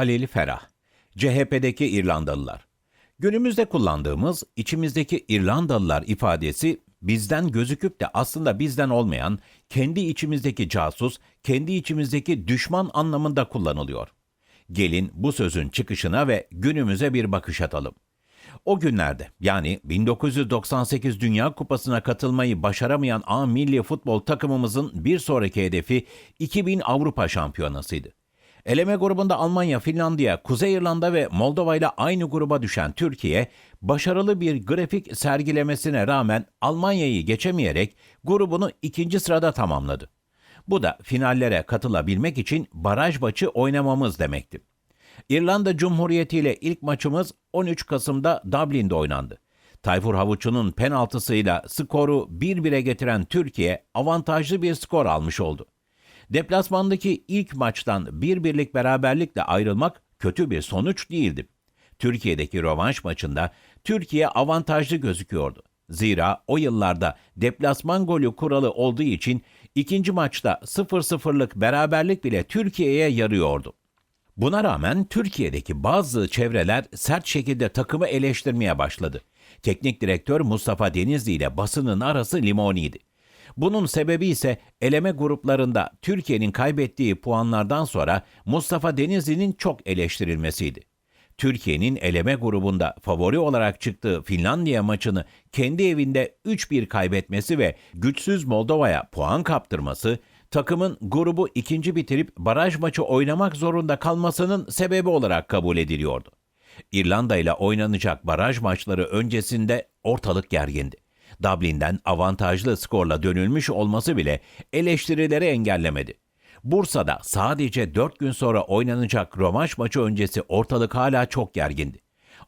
Halil Ferah, CHP'deki İrlandalılar. Günümüzde kullandığımız içimizdeki İrlandalılar ifadesi bizden gözüküp de aslında bizden olmayan, kendi içimizdeki casus, kendi içimizdeki düşman anlamında kullanılıyor. Gelin bu sözün çıkışına ve günümüze bir bakış atalım. O günlerde yani 1998 Dünya Kupası'na katılmayı başaramayan A milli futbol takımımızın bir sonraki hedefi 2000 Avrupa Şampiyonası'ydı. Eleme grubunda Almanya, Finlandiya, Kuzey İrlanda ve Moldova ile aynı gruba düşen Türkiye, başarılı bir grafik sergilemesine rağmen Almanya'yı geçemeyerek grubunu ikinci sırada tamamladı. Bu da finallere katılabilmek için baraj maçı oynamamız demekti. İrlanda Cumhuriyeti ile ilk maçımız 13 Kasım'da Dublin'de oynandı. Tayfur Havuç'un penaltısıyla skoru 1-1'e getiren Türkiye avantajlı bir skor almış oldu. Deplasmandaki ilk maçtan bir birlik beraberlikle ayrılmak kötü bir sonuç değildi. Türkiye'deki rövanş maçında Türkiye avantajlı gözüküyordu. Zira o yıllarda deplasman golü kuralı olduğu için ikinci maçta 0-0'lık beraberlik bile Türkiye'ye yarıyordu. Buna rağmen Türkiye'deki bazı çevreler sert şekilde takımı eleştirmeye başladı. Teknik direktör Mustafa Denizli ile basının arası limoniydi. Bunun sebebi ise eleme gruplarında Türkiye'nin kaybettiği puanlardan sonra Mustafa Denizli'nin çok eleştirilmesiydi. Türkiye'nin eleme grubunda favori olarak çıktığı Finlandiya maçını kendi evinde 3-1 kaybetmesi ve güçsüz Moldova'ya puan kaptırması, takımın grubu ikinci bitirip baraj maçı oynamak zorunda kalmasının sebebi olarak kabul ediliyordu. İrlanda ile oynanacak baraj maçları öncesinde ortalık gergindi. Dublin'den avantajlı skorla dönülmüş olması bile eleştirileri engellemedi. Bursa'da sadece 4 gün sonra oynanacak rövanş maçı öncesi ortalık hala çok gergindi.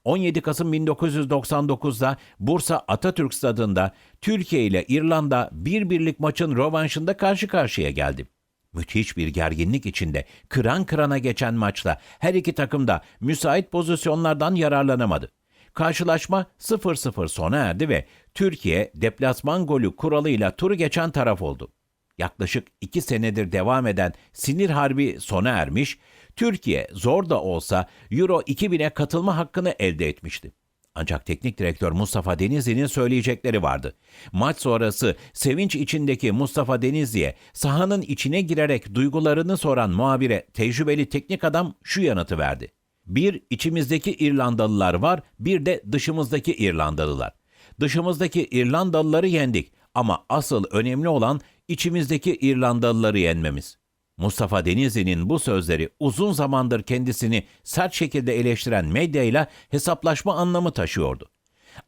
17 Kasım 1999'da Bursa Atatürk Stadı'nda Türkiye ile İrlanda bir birlik maçın rövanşında karşı karşıya geldi. Müthiş bir gerginlik içinde kıran kırana geçen maçta her iki takım da müsait pozisyonlardan yararlanamadı. Karşılaşma 0-0 sona erdi ve Türkiye deplasman golü kuralıyla turu geçen taraf oldu. Yaklaşık iki senedir devam eden sinir harbi sona ermiş, Türkiye zor da olsa Euro 2000'e katılma hakkını elde etmişti. Ancak teknik direktör Mustafa Denizli'nin söyleyecekleri vardı. Maç sonrası sevinç içindeki Mustafa Denizli'ye sahanın içine girerek duygularını soran muhabire tecrübeli teknik adam şu yanıtı verdi. Bir içimizdeki İrlandalılar var, bir de dışımızdaki İrlandalılar. Dışımızdaki İrlandalıları yendik ama asıl önemli olan içimizdeki İrlandalıları yenmemiz. Mustafa Denizli'nin bu sözleri uzun zamandır kendisini sert şekilde eleştiren medyayla hesaplaşma anlamı taşıyordu.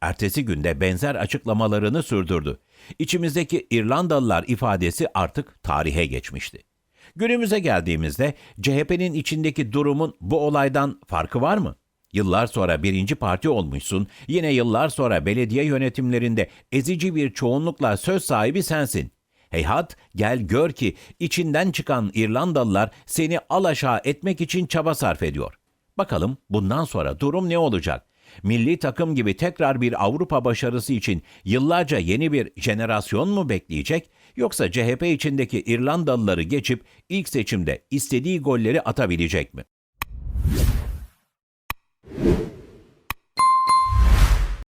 Ertesi günde benzer açıklamalarını sürdürdü. İçimizdeki İrlandalılar ifadesi artık tarihe geçmişti. Günümüze geldiğimizde CHP'nin içindeki durumun bu olaydan farkı var mı? Yıllar sonra birinci parti olmuşsun, yine yıllar sonra belediye yönetimlerinde ezici bir çoğunlukla söz sahibi sensin. Heyhat gel gör ki içinden çıkan İrlandalılar seni alaşağı etmek için çaba sarf ediyor. Bakalım bundan sonra durum ne olacak? Milli takım gibi tekrar bir Avrupa başarısı için yıllarca yeni bir jenerasyon mu bekleyecek yoksa CHP içindeki İrlandalıları geçip ilk seçimde istediği golleri atabilecek mi?